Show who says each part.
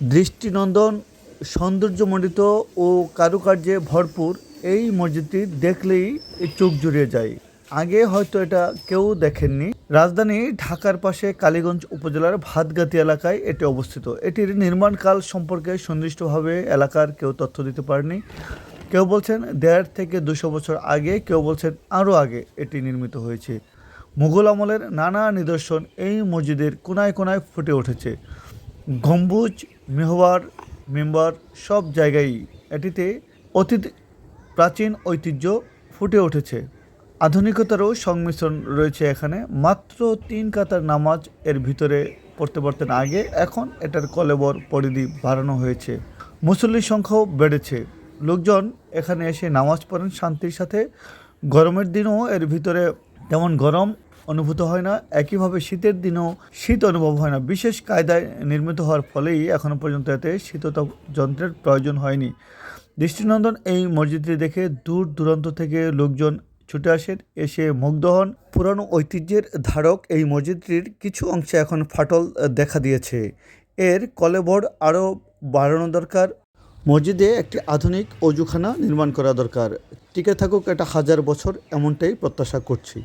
Speaker 1: দৃষ্টিনন্দন, সৌন্দর্যমণ্ডিত ও কারুকার্যে ভরপুর এই মসজিদটি দেখলেই চোখ জুড়িয়ে যায়। আগে হয়তো এটা কেউ দেখেননি। রাজধানী ঢাকার পাশে কালীগঞ্জ উপজেলার ভাতগাতি এলাকায় এটি অবস্থিত। এটির নির্মাণকাল সম্পর্কে সুনির্দিষ্টভাবে এলাকার কেউ তথ্য দিতে পারেনি। কেউ বলছেন দেড় থেকে দুশো বছর আগে, কেউ বলছেন আরও আগে এটি নির্মিত হয়েছে। মুঘল আমলের নানা নিদর্শন এই মসজিদের কোনায় কোনায় ফুটে উঠেছে। গম্বুজ মেহবার মেম্বার সব জায়গায় এটিতে অতীত প্রাচীন ঐতিহ্য ফুটে উঠেছে। আধুনিকতারও সংমিশ্রণ রয়েছে এখানে। মাত্র তিন কাতার নামাজ এর ভিতরে পড়তে পারতেন আগে, এখন এটার কলেবর পরিধি বাড়ানো হয়েছে। মুসল্লির সংখ্যাও বেড়েছে। লোকজন এখানে এসে নামাজ পড়েন শান্তির সাথে। গরমের দিনও এর ভিতরে তেমন গরম অনুভূত হয় না। একইভাবে শীতের দিনেও শীত অনুভব হয় না। বিশেষ কায়দায় নির্মিত হওয়ার ফলেই এখনও পর্যন্ত এতে শীততাপ যন্ত্রের প্রয়োজন হয়নি। দৃষ্টিনন্দন এই মসজিদটি দেখে দূর দূরান্ত থেকে লোকজন ছুটে আসেন এসে মুগ্ধ হন। পুরানো ঐতিহ্যের ধারক এই মসজিদটির কিছু অংশে এখন ফাটল দেখা দিয়েছে। এর কলেবর আরও বাড়ানো দরকার। মসজিদে একটি আধুনিক অজুখানা নির্মাণ করা দরকার। টিকে থাকুক এটা হাজার বছর, এমনটাই প্রত্যাশা করছি।